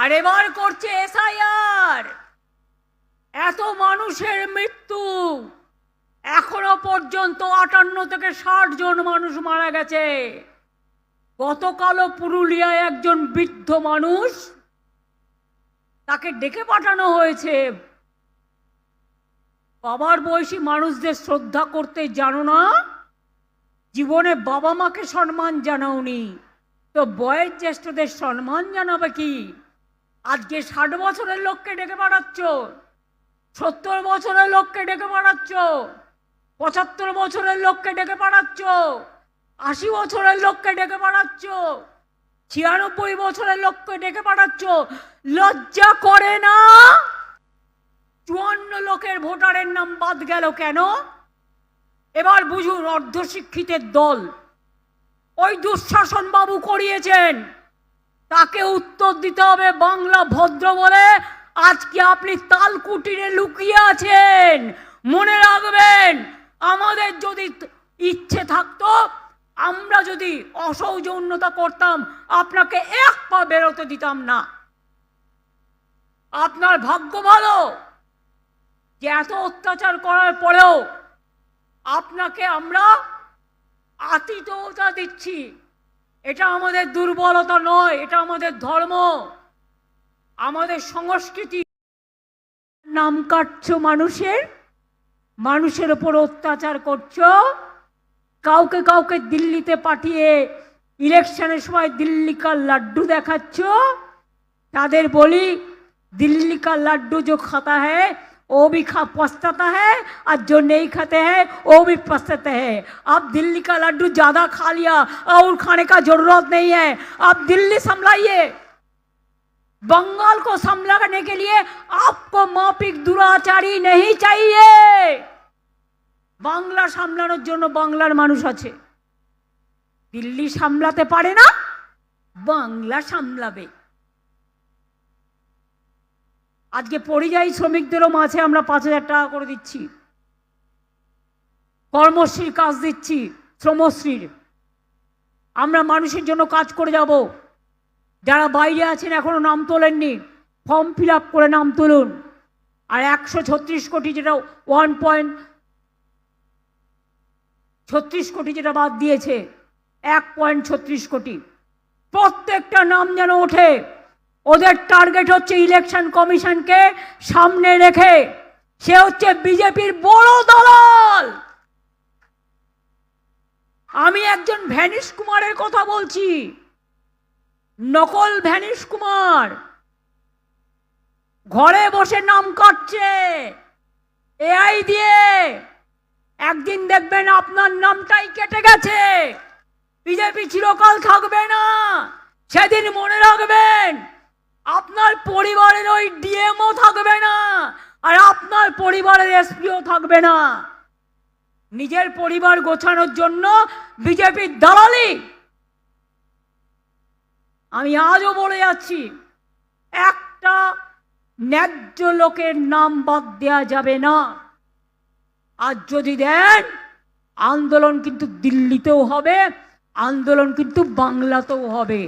আর এবার করছে এসআইআর। এত মানুষের মৃত্যু। এখনও পর্যন্ত আটান্ন থেকে ষাট জন মানুষ মারা গেছে। গতকালও পুরুলিয়ায় একজন বৃদ্ধ মানুষ তাকে ডেকে পাঠানো হয়েছে। বাবার বয়সী মানুষদের শ্রদ্ধা করতে জানো না? জীবনে বাবা মাকে সম্মান জানাওনি। তো বয়ের জ্যেষ্ঠদের সম্মান জানাবে কি? আজকে ষাট বছরের লোককে ডেকে পাঠাচ্ছ, সত্তর বছরের লোককে ডেকে পাঠাচ্ছ, পঁচাত্তর বছরের লোককে ডেকে পাঠাচ্ছ, আশি বছরের লোককে ডেকে পাঠাচ্ছ, ছিয়ানব্বই বছরের লোককে ডেকে পাঠাচ্ছ, লজ্জা করে না? চুয়ান্ন লোকের ভোটারের নাম বাদ গেল কেন? এবার বুঝুন অর্ধশিক্ষিতের দল। ওই দুঃশাসন বাবু করিয়েছেন। তাকে উত্তর দিতে হবে বাংলা ভদ্র বলে। আজকে আপনি তালকুটিরে লুকিয়ে আছেন। মনে রাখবেন, আমাদের যদি ইচ্ছে থাকতো, আমরা যদি অসৌজন্যতা করতাম, আপনাকে এক পা বেরোতে দিতাম না। আপনার ভাগ্য ভালো যে এত অত্যাচার করার পরেও আপনাকে আমরা আতিথ্যতা দিচ্ছি। এটা আমাদের দুর্বলতা নয়, এটা আমাদের ধর্ম। আমাদের সংস্কৃতি। নাম কাটছ মানুষের মানুষের ওপর অত্যাচার করছ। কাউকে কাউকে দিল্লিতে পাঠিয়ে ইলেকশনের সময় দিল্লিকার লাড্ডু দেখাচ্ছ। তাদের বলি, দিল্লিকার লাড্ডু যে খাতা হ্যায় वो भी खा पछताता है और जो नहीं खाते हैं वो भी पछताते हैं अब दिल्ली का लड्डू ज़्यादा खा लिया और खाने का जरूरत नहीं है आप दिल्ली संभलाइए बंगाल को संभालने के लिए आपको मापिक दुराचारी नहीं चाहिए বাংলা সামলানোর জন্য বাংলার মানুষ আছে দিল্লি সামলাতে পারে না বাংলা সামলাবে আজকে পরিযায়ী শ্রমিকদেরও মাঝে আমরা পাঁচ হাজার টাকা করে দিচ্ছি। কর্মশ্রীর কাজ দিচ্ছি, শ্রমশ্রীর। আমরা মানুষের জন্য কাজ করে যাব। যারা বাইরে আছেন এখনও নাম তোলেননি, ফর্ম ফিল করে নাম তুলুন। আর একশো ছত্রিশ কোটি যেটা ওয়ান পয়েন্ট ছত্রিশ কোটি যেটা বাদ দিয়েছে, এক পয়েন্ট ছত্রিশ কোটি। প্রত্যেকটা নাম যেন ওঠে। ওদের টার্গেট হচ্ছে ইলেকশন কমিশনকে সামনে রেখে। সে হচ্ছে বিজেপির বড় দলাল। আমি একজন ভ্যানিশ কুমারের কথা বলছি। নকল ভ্যানিশ কুমার। ঘরে বসে নাম কাটছে। এআই দিয়ে। একদিন দেখবেন আপনার নামটাই কেটে গেছে। বিজেপি চিরকাল থাকবে না। সেদিন মনে রাখবেন। আপনার পরিবারের ওই ডিএমও থাকবে না, আর আপনার পরিবারের এসপিও থাকবে না। নিজের পরিবার গোছানোর জন্য বিজেপির দালালি। আমি আজও বলে যাচ্ছি, একটা ন্যায্য লোকের নাম বাদ দেওয়া যাবে না। আর যদি দেন, আন্দোলন কিন্তু দিল্লিতেও হবে, আন্দোলন কিন্তু বাংলাতেও হবে।